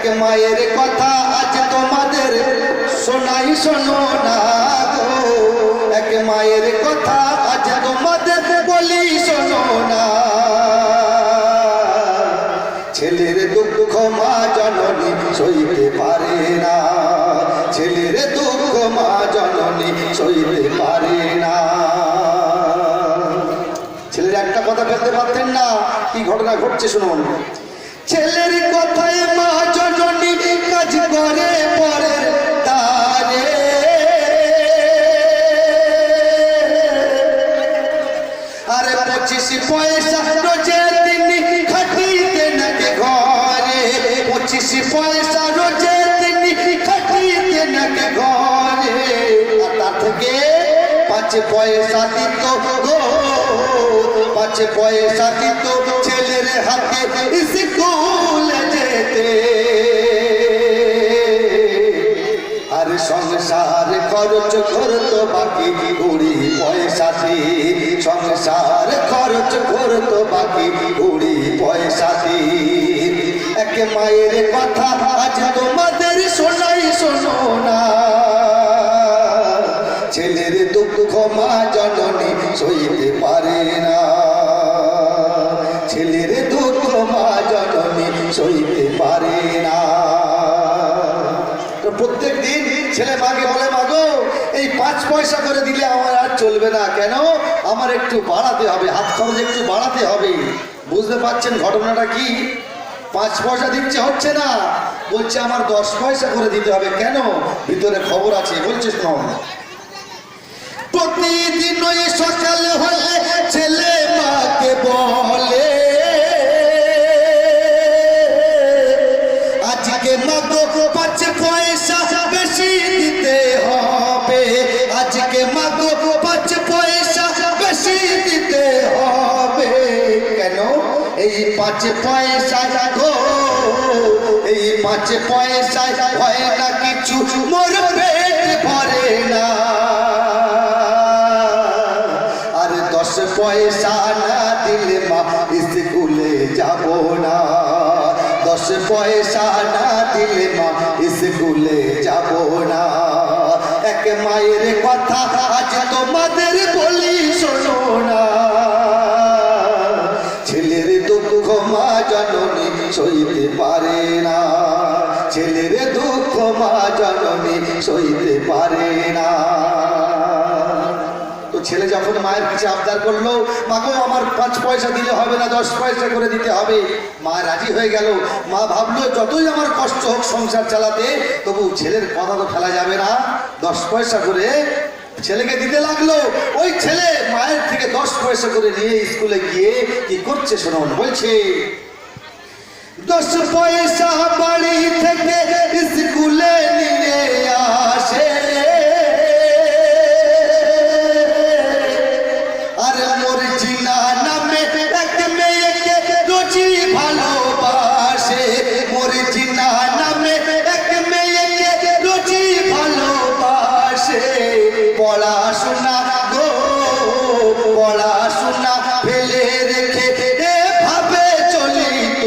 এক মায়ের কথা আজ তোমাদের শোনাই শোনো না গো। এক মায়ের কথা আজ তোমাদের বলি শোনো না। ছেলের দুঃখ মা জননী সইতে পারে না। ছেলের দুঃখ মা জননী সইতে পারে না। ছেলের একটা কথা ফেলতে পারতেন না, কি ঘটনা ঘটছে শুনুন। ছেলের কথায় মা জননী কাজ করে পরের তারে। আরে পঁচিশ পয়সা রোজে তিনি খাটিতে নাকি ঘরে। পঁচিশ পয়সা পাঁচ পয়সা দিত গো। পাঁচ পয়সা দিত ছেলের হাতে স্কুল যেতে। আর সংসার খরচ করতো বাকি কুড়ি পয়সাতে সংসার খরচ করতো বাকি কুড়ি পয়সাতে এক মায়ের কথা আজ তোমাদের মা জননী সইতে পারে না। ছেলের দুঃখ মা জননী সইতে পারে না। তো প্রত্যেক দিন ছেলে মাকে বলে মাগো এই পাঁচ পয়সা করে দিলে আমার আর চলবে না। কেন? আমার একটু বাড়াতে হবে, হাত খরচ একটু বাড়াতে হবে। বুঝতে পারছেন ঘটনাটা কি? পাঁচ পয়সা দিচ্ছে, হচ্ছে না। বলছে, আমার দশ পয়সা করে দিতে হবে। কেন? ভিতরে খবর আছে, বলছে শোনো। প্রতিদিন ওই সকাল হলে ছেলে মাকে বলে, আজকে মাগো পাঁচ পয়সা বেশি দিতে হবে। আজকে মাগো পাঁচ পয়সা বেশি দিতে কেন? এই পাঁচ পয়সা গো, এই পাঁচ পয়সা হয় না কিছু। মোর পেট ভরে না। পয়সা না দিলে মা স্কুলে যাব না। দশ পয়সা না দিলে মা স্কুলে যাব না। এক মায়ের কথা আজ তোমাদের বলি শোনো না। ছেলের দুঃখ মা জননী সইতে পারে না। ছেলের দুঃখ মা জননী সইতে পারে ছেলে যখন মায়ের কাছে আবদার করল, মাগো, আমার পাঁচ পয়সা দিলে হবে না, দশ পয়সা করে দিতে হবে। মা রাজি হয়ে গেল। মা ভাবলো, যতই আমার কষ্ট হোক সংসার চালাতে, তবু ছেলের কথা তো ফেলা যাবে না। দশ পয়সা করে ছেলেকে দিতে লাগল। ওই ছেলে মায়ের থেকে দশ পয়সা করে নিয়ে স্কুলে গিয়ে কি করছে শুনুন বলছে, দশ পয়সা ফেলে রেখে এভাবে চলিত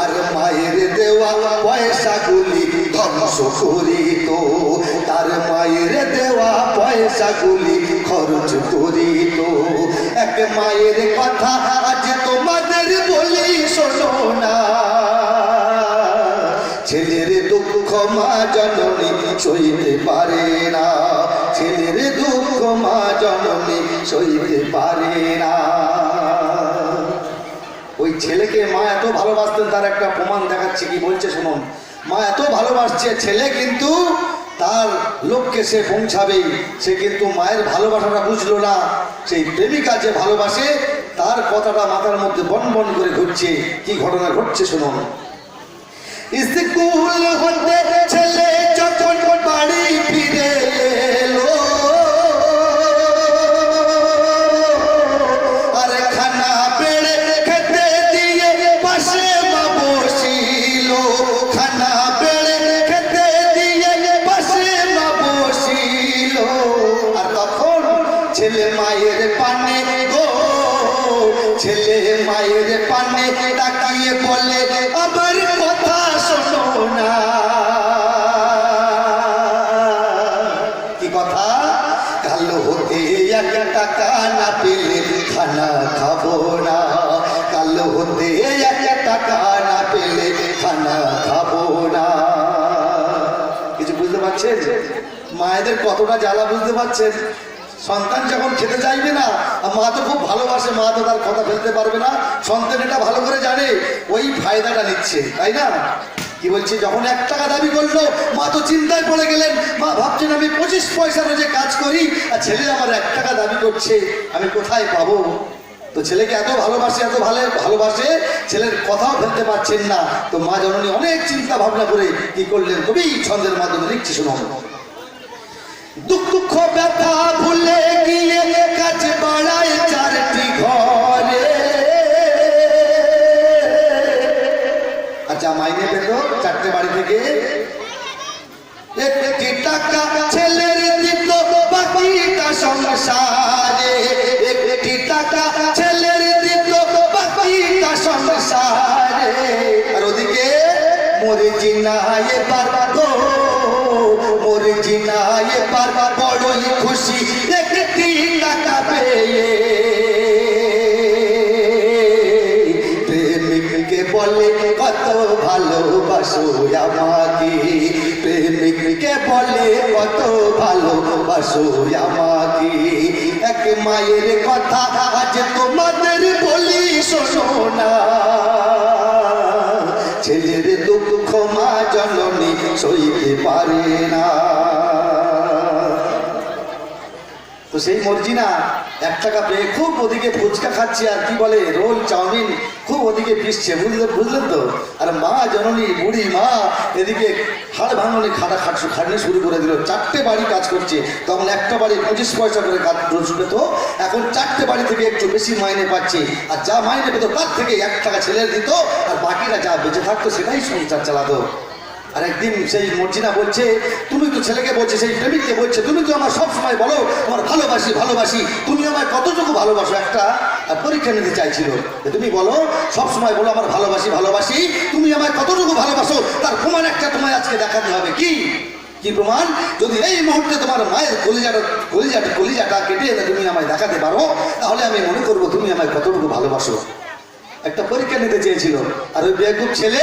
আর মায়ের দেওয়া পয়সাগুলি ধ্বংস করিত তার মায়ের দেওয়া পয়সাগুলি খরচ করিত এক মায়ের কথা আজ তোমাদের বলি শোনো না। দুঃখ মা জননী সইতে পারে না। ছেলের দুঃখ মা জননী সইতে পারে না। ওই ছেলেকে মা এত ভালোবাসতেন, তার একটা প্রমাণ দেখাচ্ছে, কি বলছে শুনুন। মা এত ভালোবাসছে ছেলে কিন্তু তার লোককে সে পৌঁছাবে সে কিন্তু মায়ের ভালোবাসাটা বুঝলো না। সেই প্রেমিকা যে ভালোবাসে, তার কথাটা মাথার মধ্যে বন বন করে ঘুরছে। কি ঘটনা ঘটছে শুনুন। স্কুল হতে ছেলে যখন বাড়ি ফিরে এলো। আর খানা বেড়ে খেতে দিয়ে পাশে মা বসিল খানা বেড়ে খেতে দিয়ে পাশে মা বসিল আর তখন ছেলে মায়ের পানে গো, ছেলে মায়ের পানে তাকিয়ে বলে আবার কথা না। কি কথা? কালো হতে এক টাকা না পেলে খানা খাব না। কালো হতে এক টাকা না পেলে খানা খাব না। কিছু বুঝতে পারছেন? মায়েদের কতটা জ্বালা বুঝতে পারছেন? সন্তান যখন খেতে চাইবে না, আর মা তো খুব ভালোবাসে, মা তো তার কথা ফেলতে পারবে না। সন্তান এটা ভালো করে জানে, ওই ফায়দাটা নিচ্ছে, তাই না? কি বলছে? যখন এক টাকা দাবি করল, মা তো চিন্তায় পড়ে গেলেন, মা ভাবছেন আমি পঁচিশ পয়সা রোজে কাজ করি, আর ছেলে আমার এক টাকা দাবি করছে, আমি কোথায় পাবো? তো ছেলেকে এত ভালোবাসে, এত ভালো ভালোবাসে, ছেলের কথাও ফেলতে পারছেন না। তো মা জননী অনেক চিন্তা ভাবনা করে কি করলেন? কবি ছন্দের মাধ্যমে লিখছে শোনো দুঃখ দুঃখ, ব্যথা, ভুলে গিয়ে কাজ বাড়ায় চারটি ঘরে। আচ্ছা মাইনে পেত চারটে বাড়ি থেকে। একটি টাকা ছেলের দিত বাকিটা সংসারে। একটি টাকা ছেলের দিত বাকিটা সংসারে। আর ওদিকে মরে জিনায় পারবার গো মরে জিনায় পারবার বড়ই খুশি। ভালোবাসো আমাকে। প্রেমিককে বলে কত ভালোবাসো আমাকে। এক মায়ের কথা আজ তোমাদের বলি শোনো না। ছেলের দুঃখ মা জননী সইতে পারে তো সেই মর্জিনা এক টাকা পেয়ে খুব ওদিকে ফুচকা খাচ্ছে আর কি বলে, রোল, চাউমিন, খুব ওদিকে পিসছে। বুঝলে, বুঝলেন তো? আর মা জননী, বুড়ি মা, এদিকে হাড় ভাঙনি খাটা খাটছু, খাটনি শুরু করে দিল। চারটে বাড়ি কাজ করছে। তখন একটা বাড়ি পঁচিশ পয়সা করে কাজ রোজ পেত এখন চারটে বাড়ি থেকে একটু বেশি মাইনে পাচ্ছে। আর যা মাইনে পেত, তার থেকে এক টাকা ছেলের দিত। আর বাকিরা যা বেঁচে থাকতো, সেটাই সংসার চালাতো। আর একদিন সেই মর্জিনা বলছে, তুমি তো ছেলেকে বলছে, সেই প্রেমিককে বলছে, তুমি তো আমার সব সময় বলো আমার ভালোবাসি ভালোবাসি, তুমি আমায় কতটুকু ভালোবাসো? একটা পরীক্ষা নিতে চাইছিল। তুমি বলো, সব সময় বলো আমার ভালোবাসি ভালোবাসি, তুমি আমায় কতটুকু ভালোবাসো, তার প্রমাণ একটা তোমায় আজকে দেখাতে হবে। কি? কি প্রমাণ? যদি এই মুহূর্তে তোমার মায়ের কলিজাটা কলিজাটা কলিজাটা কেটে তুমি আমায় দেখাতে পারো, তাহলে আমি মনে করব তুমি আমায় কতটুকু ভালোবাসো। একটা পরীক্ষা নিতে চেয়েছিল, আর ওই বেগুব ছেলে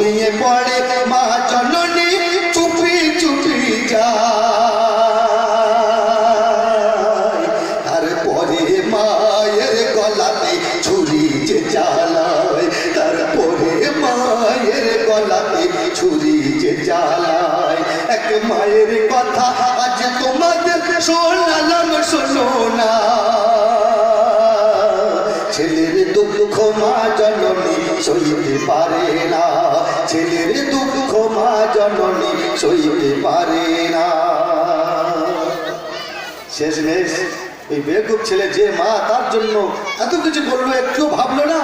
মা জননী সইতে পারে না। ছেলের দুঃখ মা জননী সইতে পারে না। শেষমেশ ওই বেকুব ছেলে যে মা, তার জন্য এত কিছু করল একটু ভাবলো না।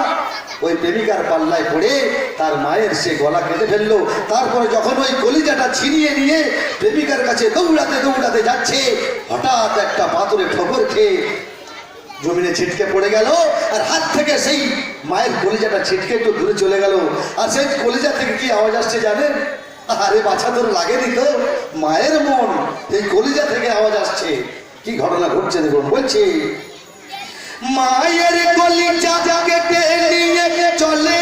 ওই প্রেমিকার পাল্লায় পড়ে তার মায়ের সে গলা কেটে ফেলল। তারপরে যখন ওই কলিজাটা ছিনিয়ে নিয়ে প্রেমিকার কাছে দৌড়াতে দৌড়াতে যাচ্ছে, হঠাৎ একটা পাথরে ঠোকর খেয়ে জমিনে ছিটকে পড়ে গেল, আর হাত থেকে সেই মায়ের কলিজাটা ছিটকে একটু দূরে চলে গেল। আর সেই কলিজা থেকে কি আওয়াজ আসছে জানেন? আরে বাছা তোর লাগেনি তো, মায়ের মন এই কলিজা থেকে আওয়াজ আসছে। কি ঘটনা ঘটছে দেখুন, বলছি, মায়ের কলিজা কেটে চলে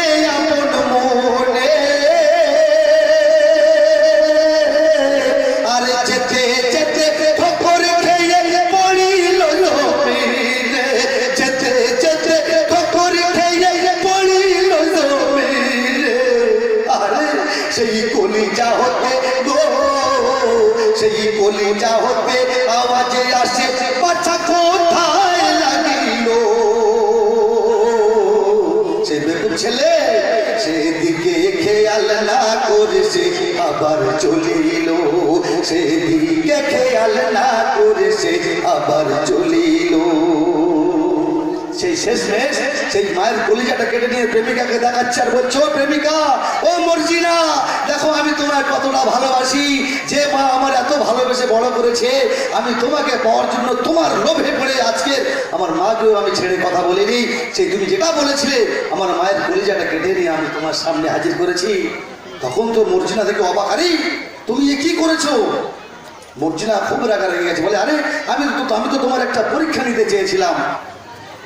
সেই মায়ের কলিজাটা কেটে নিয়ে প্রেমিকাকে দেখাচ্ছে আর বলছো, "ও প্রেমিকা, ও মর্জিনা, দেখো আমি তোমার কতটা ভালোবাসি। যে মা আমার এত ভালোবেসে বড় করেছে, আমি তোমাকে পাওয়ার জন্য তোমার লোভে পড়ে আজকে। আমার মাকেও আমি ছেড়ে কথা বলিনি। সেই তুমি যেটা বলেছিলে, আমার মায়ের কলিজাটা কেটে নিয়ে আমি তোমার সামনে হাজির করেছি। তখন তো মর্জিনা থেকে অবাক, আরে, তুমি এ কি করেছ? মর্জিনা খুব রাগা রেগে গেছে, বলে, আরে, আমি তো আমি তো তোমার একটা পরীক্ষা নিতে চেয়েছিলাম।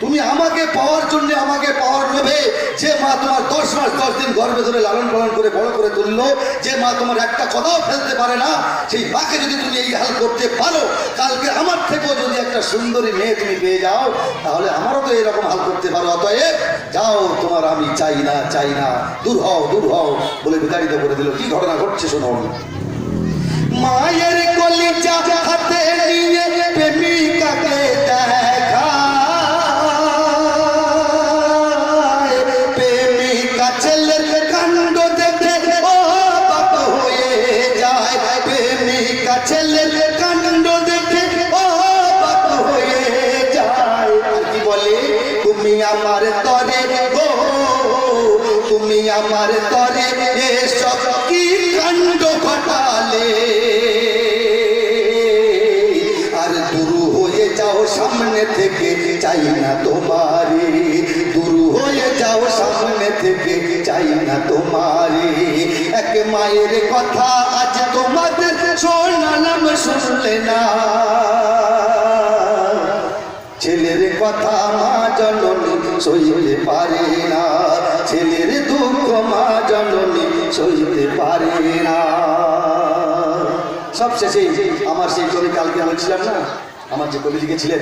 তুমি আমাকে পাওয়ার জন্য আমাকে পাওয়ার লোভে যে মা তোমার দশ মাস, দশ দিন গর্ভে ধরে লালন পালন করে বড় করে তুললো, যে মা তোমার একটা কথাও ফেলতে পারে না, সেই মাকে যদি তুমি এই হাল করতে পারো, কালকে আমার থেকেও যদি একটা সুন্দরী মেয়ে তুমি পেয়ে যাও, তাহলে আমারও তো এরকম হাল করতে পারো, অতএব যাও তোমার আমি চাই না চাই না, দূর হও দূর হও, বলে বিতাড়িত করে দিল। কি ঘটনা ঘটছে শুনুন মায়ের কলিজা হাতে নিয়ে প্রেমিকাকে দেখায় সামনে থেকে চাই না তোমারে। দূর হয়ে যাও সামনে থেকে চাই না তোমারে। এক মায়ের কথা আজ তোমাদের শোনালাম, শুনলে না। ছেলের কথা মা জননী সইতে পারে না। ছেলের দুঃখ মা জননী সইতে পারে না। সব শেষে আমার সেই কবি কালকে বলছিলাম না? আমার যে কবি লিখেছিলেন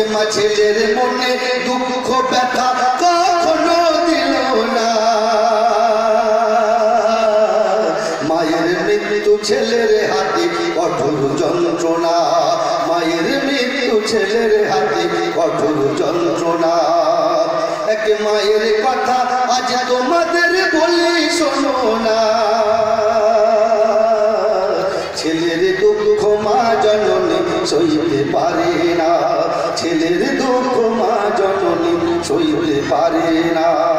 যে মা ছেলের মনে দুঃখ ব্যথা কখনো দিল না। মায়ের মৃত্যু ছেলের হাতে কঠোর যন্ত্রণা। মায়ের মৃত্যু ছেলের হাতে কঠোর যন্ত্রণা। এক মায়ের কথা আজ তোমাদের বলি শোনো না। ছেলের দুঃখ মা জননী সইতে পারে না। ছেলের দুঃখ মা জননী সইতে পারে না।